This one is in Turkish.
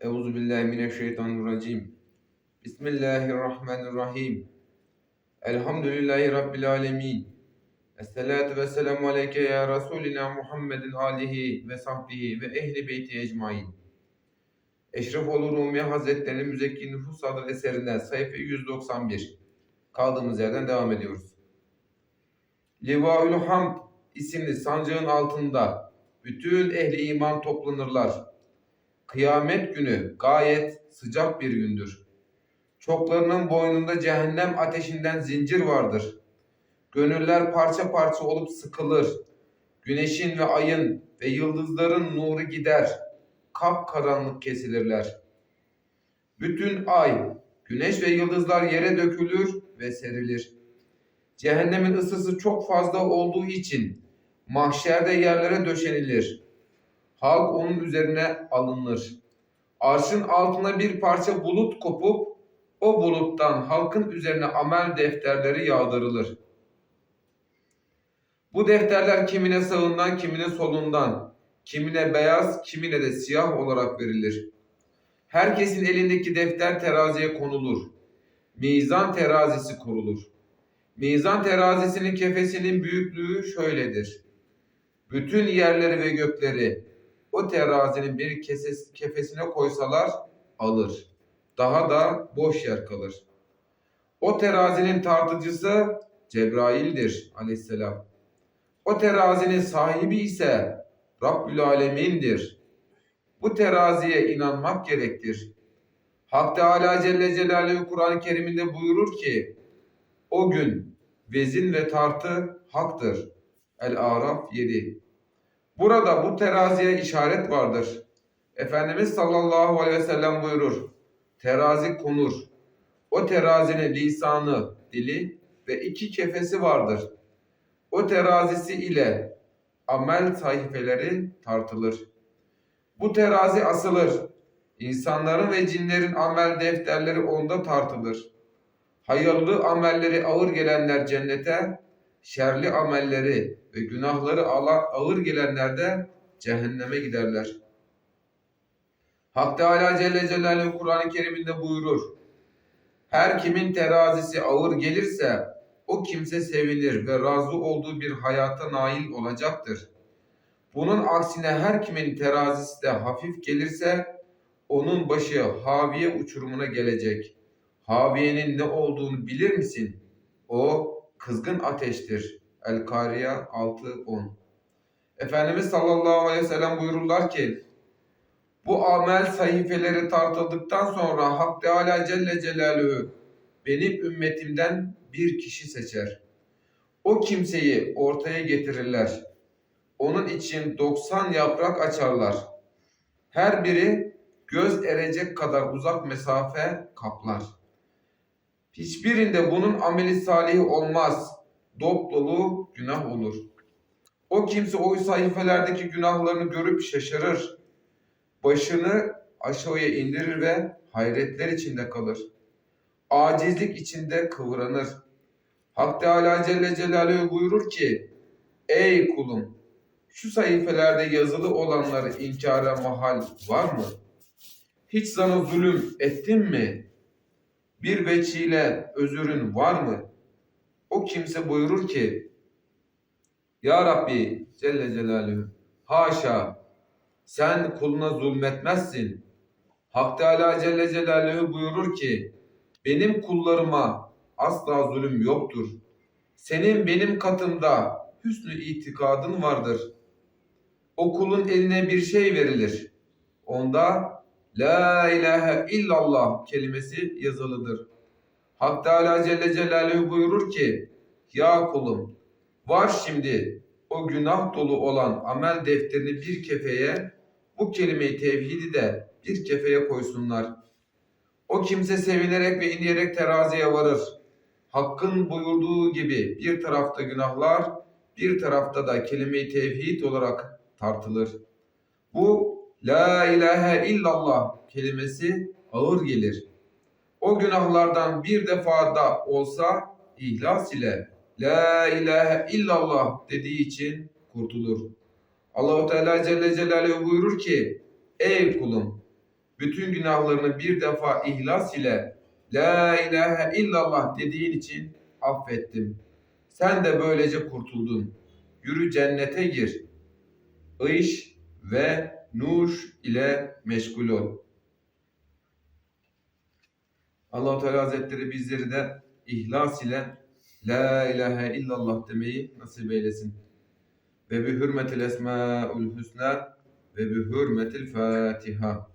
Euzu billahi mineşşeytanirracim. Bismillahirrahmanirrahim. Elhamdülillahi rabbil alamin. Esselatu vesselamu aleyke ya Resulina Muhammedin alihi ve sahbihi ve ehli beyti ecmain. Eşrefoğlu Rumi Hazretleri'nin Müzekki Nüfus adlı eserinden sayfa 191. Kaldığımız yerden devam ediyoruz. Livaül Hamd isimli sancağın altında bütün ehli iman toplanırlar. Kıyamet günü gayet sıcak bir gündür. Çoklarının boynunda cehennem ateşinden zincir vardır. Gönüller parça parça olup sıkılır. Güneşin ve ayın ve yıldızların nuru gider. Kap karanlık kesilirler. Bütün ay, güneş ve yıldızlar yere dökülür ve serilir. Cehennemin ısısı çok fazla olduğu için mahşerde yerlere döşenilir. Halk onun üzerine alınır. Arşın altına bir parça bulut kopup o buluttan halkın üzerine amel defterleri yağdırılır. Bu defterler kimine sağından, kimine solundan, kimine beyaz, kimine de siyah olarak verilir. Herkesin elindeki defter teraziye konulur. Mizan terazisi kurulur. Mizan terazisinin kefesinin büyüklüğü şöyledir. Bütün yerleri ve gökleri o terazinin bir keses, kefesine koysalar alır. Daha da boş yer kalır. O terazinin tartıcısı Cebrail'dir aleyhisselam. O terazinin sahibi ise Rabbül Alemin'dir. Bu teraziye inanmak gerektir. Hak Teala Celle Celaluhu Kur'an-ı Kerim'inde buyurur ki o gün vezin ve tartı haktır. El-Araf 7 Burada bu teraziye işaret vardır. Efendimiz sallallahu aleyhi ve sellem buyurur. Terazi konur. O terazinin lisanı, dili ve iki kefesi vardır. O terazisi ile amel sayfeleri tartılır. Bu terazi asılır. İnsanların ve cinlerin amel defterleri onda tartılır. Hayırlı amelleri ağır gelenler cennete, şerli amelleri ve günahları ağır gelenler de cehenneme giderler. Hak Teala Celle Celaluhu Kur'an-ı Kerim'inde buyurur. Her kimin terazisi ağır gelirse o kimse sevinir ve razı olduğu bir hayata nail olacaktır. Bunun aksine her kimin terazisi de hafif gelirse onun başı haviye uçurumuna gelecek. Haviyenin ne olduğunu bilir misin? O kızgın ateştir. El-Kariya 6-10 Efendimiz sallallahu aleyhi ve sellem buyururlar ki bu amel sayfeleri tartıldıktan sonra Hak Teala Celle Celaluhu benim ümmetimden bir kişi seçer. O kimseyi ortaya getirirler. Onun için 90 yaprak açarlar. Her biri göz erecek kadar uzak mesafe kaplar. Hiçbirinde bunun ameli salih olmaz. Dop dolu günah olur. O kimse o sayfelerdeki günahlarını görüp şaşırır. Başını aşağıya indirir ve hayretler içinde kalır. Acizlik içinde kıvranır. Hak Teala Celle Celaluhu buyurur ki, Ey kulum! Şu sayfelerde yazılı olanları inkara mahal var mı? Hiç sana zulüm ettin mi? Bir veçile özürün var mı? O kimse buyurur ki Ya Rabbi Celle Celaluhu haşa sen kuluna zulmetmezsin. Hak Teala Celle Celaluhu buyurur ki benim kullarıma asla zulüm yoktur. Senin benim katımda hüsnü itikadın vardır. O kulun eline bir şey verilir. Onda La ilahe illallah kelimesi yazılıdır. Hak Teala Celle Celaluhu buyurur ki Ya kulum var şimdi o günah dolu olan amel defterini bir kefeye bu kelime-i tevhidi de bir kefeye koysunlar. O kimse sevinerek ve inleyerek teraziye varır. Hakkın buyurduğu gibi bir tarafta günahlar, bir tarafta da kelime-i tevhid olarak tartılır. Bu La ilahe illallah kelimesi ağır gelir. O günahlardan bir defa da olsa ihlas ile La ilahe illallah dediği için kurtulur. Allahu Teala Celle Celaluhu buyurur ki Ey kulum bütün günahlarını bir defa ihlas ile La ilahe illallah dediğin için affettim. Sen de böylece kurtuldun. Yürü cennete gir. İş ve nur ile meşgul ol. Allah-u Teala Hazretleri bizleri de ihlas ile La ilahe illallah demeyi nasip eylesin. Ve bi hürmetil esmaül hüsna ve bi hürmetil Fatiha.